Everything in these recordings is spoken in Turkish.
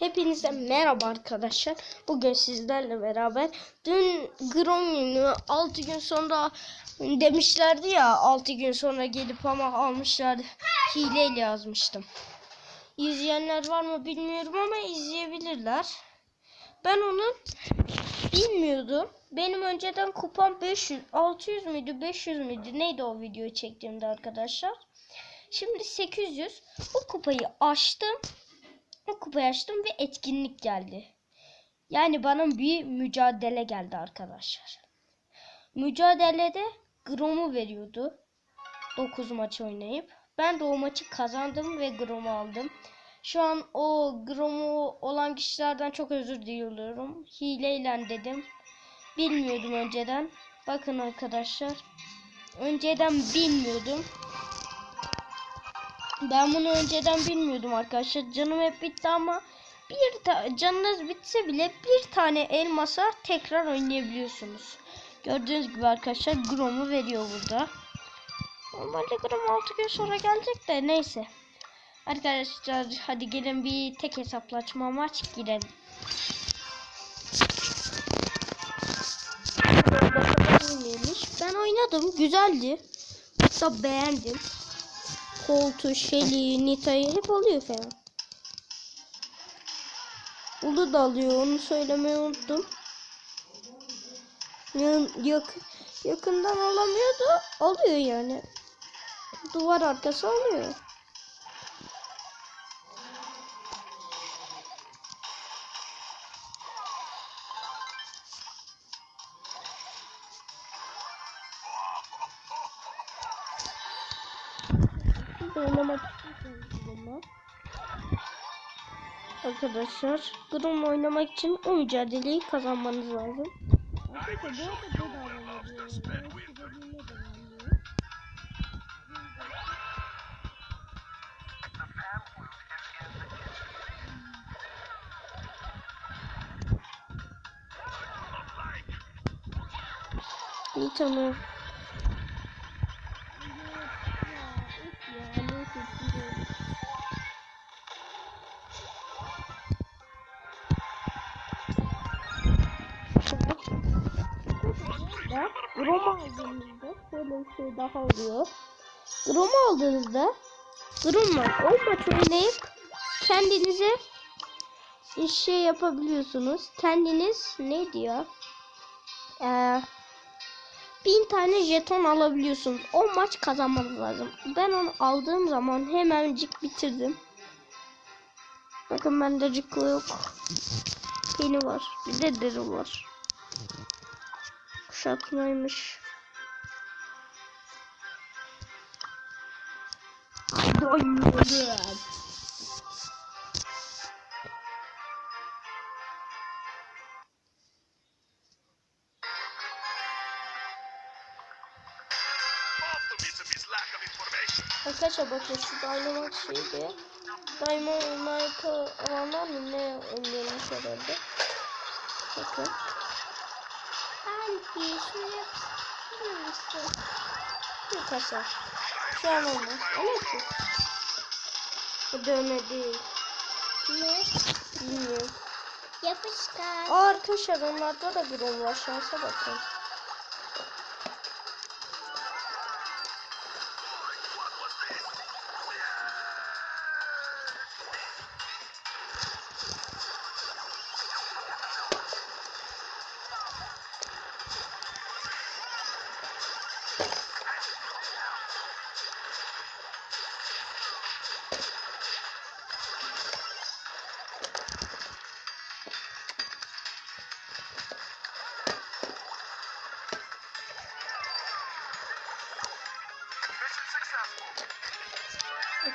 Hepinize merhaba arkadaşlar. Bugün sizlerle beraber dün Gromy'nu 6 gün sonra demişlerdi ya 6 gün sonra gelip ama almışlardı. Hileyle yazmıştım. İzleyenler var mı bilmiyorum ama izleyebilirler. Ben onu bilmiyordum. Benim önceden kupam 500, 600 müydü 500 müydü neydi o videoyu çektiğimde arkadaşlar. Şimdi 800. Bu kupayı açtım. O kupayı açtım ve etkinlik geldi. Yani bana bir mücadele geldi arkadaşlar. Mücadelede Grom'u veriyordu. 9 maç oynayıp. Ben de o maçı kazandım ve Grom'u aldım. Şu an o Grom'u olan kişilerden çok özür diliyorum. Hileyle dedim. Bilmiyordum önceden. Bakın arkadaşlar. Önceden bilmiyordum. Ben bunu önceden bilmiyordum arkadaşlar. Canım hep bitti ama bir canınız bitse bile bir tane elmasa tekrar oynayabiliyorsunuz. Gördüğünüz gibi arkadaşlar Grom'u veriyor burada. Normalde Grom 6 gün sonra gelecek de neyse. Arkadaşlar hadi gelin bir tek hesaplaşma maç girelim. Ben oynadım. Güzeldi. Hatta beğendim. Colt'u, Shelly'i, Nita'yı hep alıyor falan. Ulu da alıyor. Onu söylemeyi unuttum. Yak, yakından alamıyor da alıyor yani. Duvar arkası alıyor. Oynamak istiyorsanız. Arkadaşlar Grom oynamak için o mücadeleyi kazanmanız lazım. Arkadaşlar bu Roma aldığınızda şöyle bir şey daha oluyor. Roma aldığınızda Roma 10 maç oynayıp kendinize bir şey yapabiliyorsunuz. Kendiniz ne diyor? Ee, bin tane jeton alabiliyorsunuz. 10 maç kazanmanız lazım. Ben onu aldığım zaman hemencik bitirdim. Bakın bende Rico yok. Penny var. Bir de Daryl var. Kuşatmaymış. Doyuyorum. Optimism Arkadaşlar bakın şu Dynamite şeydi. Dynamite olanlar mı ne oynuyormuş herhalde. Bakın. Sanki şunu yapsın. Arkadaşlar. Şu an olmaz. Ama ki. Bu dövme değil. Ne? Bilmiyorum. Yapışkan. Aa, arkadaşlar onlarda da bir var. Şansa bakın.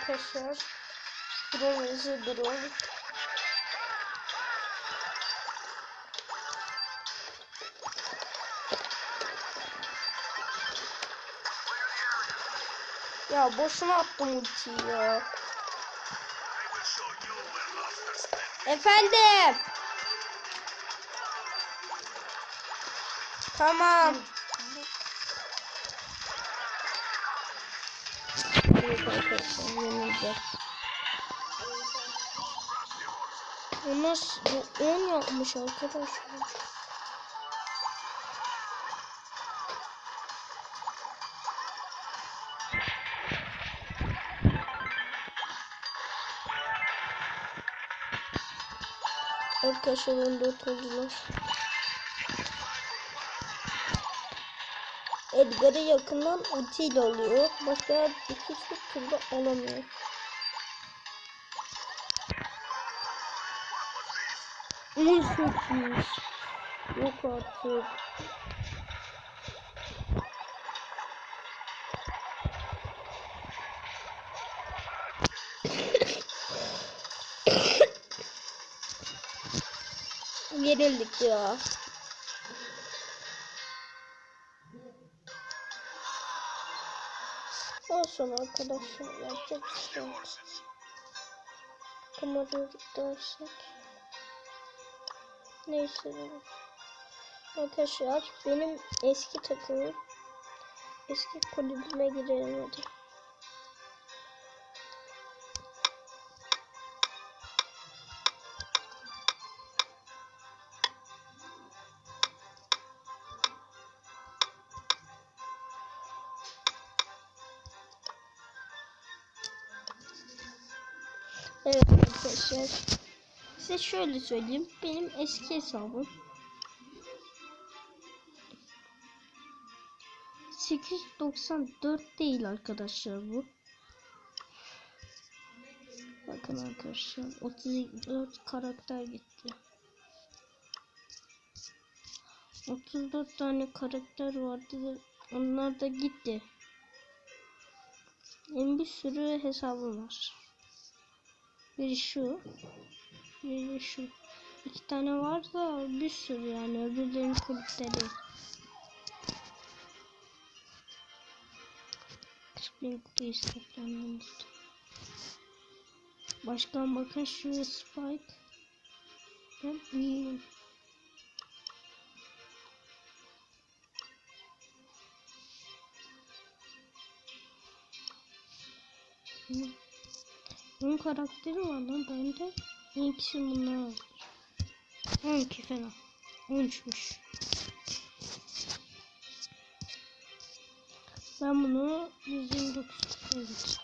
Arkadaşlar. Drone hızlı drone. Ya boşuna attım ultiyi ya. Efendim. Tamam. Evet arkadaşlar yenileceğiz. Onlar s- bu 10 yapmış arkadaşlar. Arkadaşlar 14 oldular. Edgar'ı yakından ultiyle alıyor. Başka hiçbir türlü alamıyor. On sekiz. Yok artık. Gerildik ya. Olsun arkadaşlar yapacak bir şey yok. Kamerayı dersek. Neyse. Arkadaşlar benim eski takımım eski kulübüme girelim hadi. Evet arkadaşlar. Size şöyle söyleyeyim. Benim eski hesabım 894 değil arkadaşlar bu. Bakın arkadaşlar 34 karakter gitti. 34 tane karakter vardı. Onlar da gitti. Benim bir sürü hesabım var. Biri şu. Biri şu. İki tane var da bir sürü yani öbürlerinin kulüpleri. 40 bin kutu isteklendim. Başkan bakın şu Spike. Ben iyiyim. Hmm. Bunun karakteri var lan bende. En kişi bunlar var. 12 falan. 13'müş. Ben bunu 129 evet.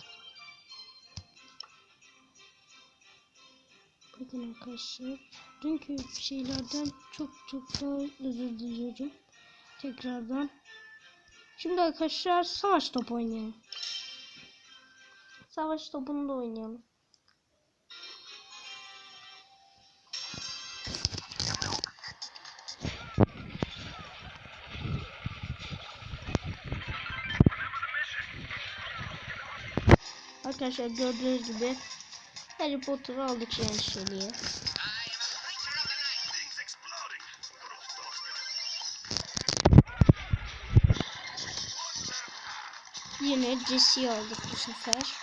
Bakın arkadaşlar. Dünkü şeylerden çok çok daha özür diliyorum. Tekrardan. Şimdi arkadaşlar savaş topu oynayalım. Savaş topunu da oynayalım. Arkadaşlar gördüğünüz gibi Harry Potter'ı aldık yani. Yine Jesse'yi aldık bu sefer.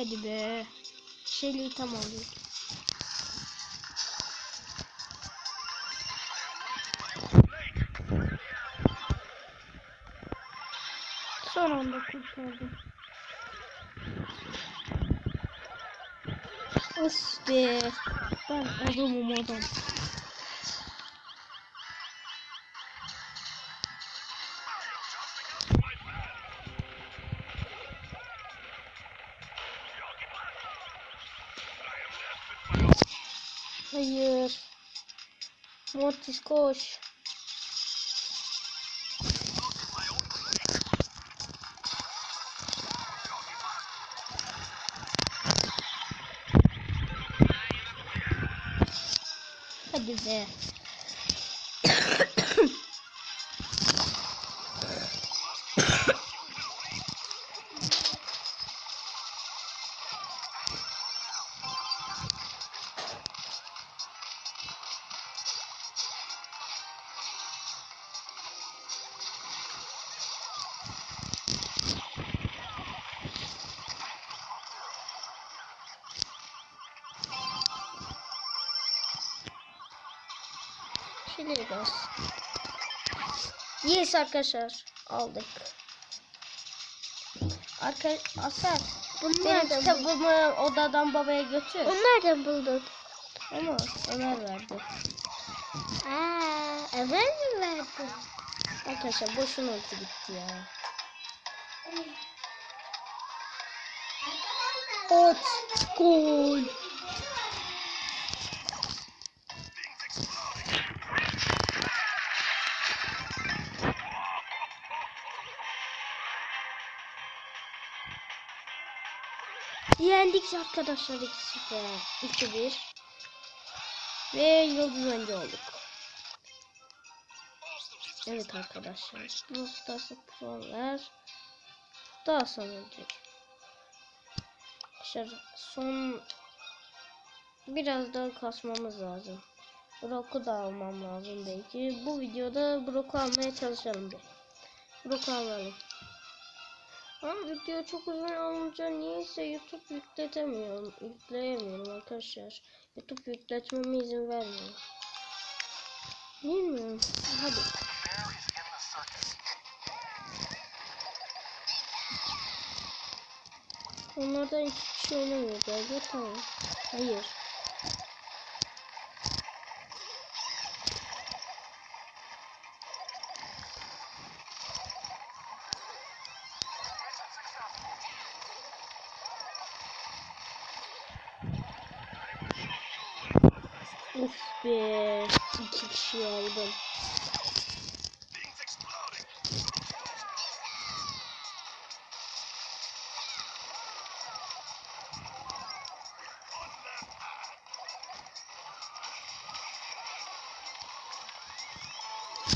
Hadi be. Şeyliği tam aldık. Son anda kurtardım. Be. Ben adamım adam. Hayır. Mortis koş. Biraz. Yes arkadaşlar aldık. Arka Asar benim Bunlar da kitabımı odadan babaya götür. Bunlar da buldun. Ama Ömer verdi. Aa, Ömer mi verdi? Arkadaşlar boşuna ulti gitti ya. Ot gol. Yendik arkadaşlar 2-0. 2-1. Ve yıldız önce olduk. Evet arkadaşlar. Bu Pro'lar daha sonra olacak. Arkadaşlar son biraz daha kasmamız lazım. Brock'u da almam lazım belki. Bu videoda Brock'u almaya çalışalım. Brock'u alalım. Ama video çok uzun olunca niyeyse YouTube yükletemiyorum. Yükleyemiyorum arkadaşlar. YouTube yükletmeme izin vermiyor. Bilmiyorum. Hadi. Onlardan iki kişi oynamıyor galiba. Tamam. Hayır. Uf be. iki kişi aldım.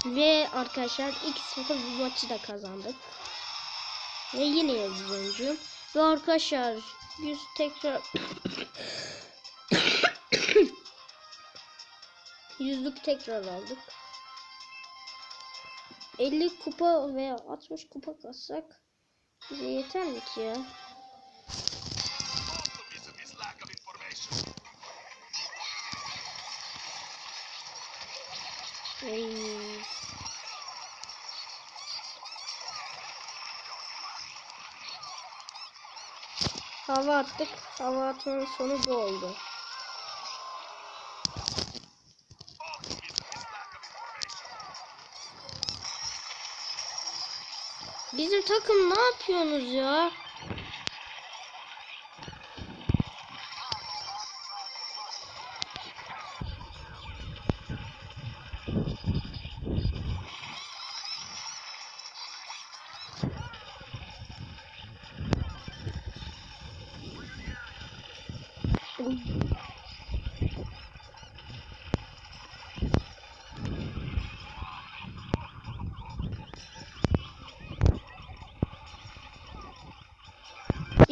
Ve arkadaşlar 2-0 bu maçı da kazandık. Ve yine yıldız oyuncuyum. Ve arkadaşlar 100 tekrar yüzlük tekrar aldık. 50 kupa veya 60 kupa kassak bize yeter mi ki ya? Most of this is lack of information. Ay. Hava attık. Hava atmanın sonu bu oldu. Takım ne yapıyorsunuz ya?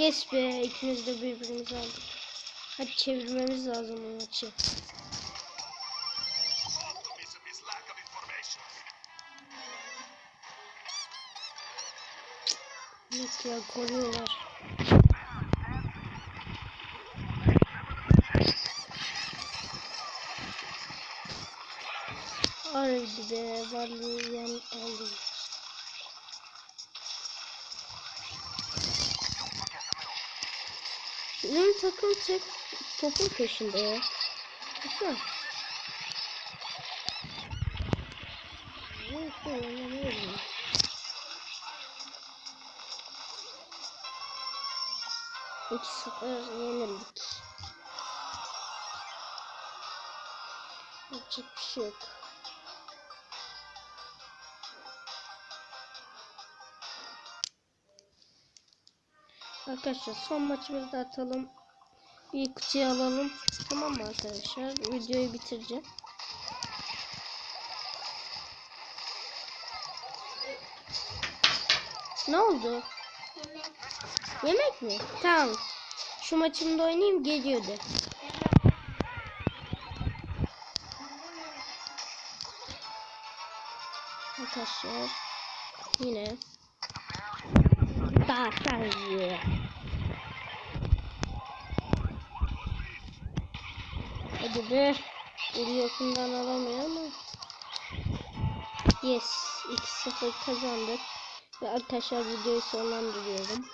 Yes be ikimiz de birbirimizi aldık. Hadi çevirmemiz lazım bu maçı. Yok ya koruyorlar. Haydi be varlayan aldı. Benim takım tek topun peşinde. Güzel. İki sıfır yenildik. Bir şey yok. Arkadaşlar son maçımızı da atalım. Bir kutuyu alalım. Tamam mı arkadaşlar? Videoyu bitireceğim. Ne oldu? Yemek mi? Tamam. Şu maçımda oynayayım geliyordu. Arkadaşlar yine daha Hadi be. Eli yakından alamıyor ama. Yes. 2-0 kazandık. Ve arkadaşlar videoyu sonlandırıyorum.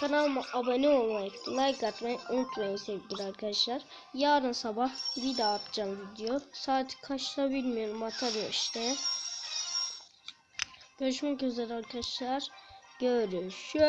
Kanalıma abone olmayı, like atmayı unutmayın sevgili arkadaşlar. Yarın sabah bir daha atacağım video. Saat kaçta bilmiyorum atarım işte. Görüşmek üzere arkadaşlar. Görüşürüz.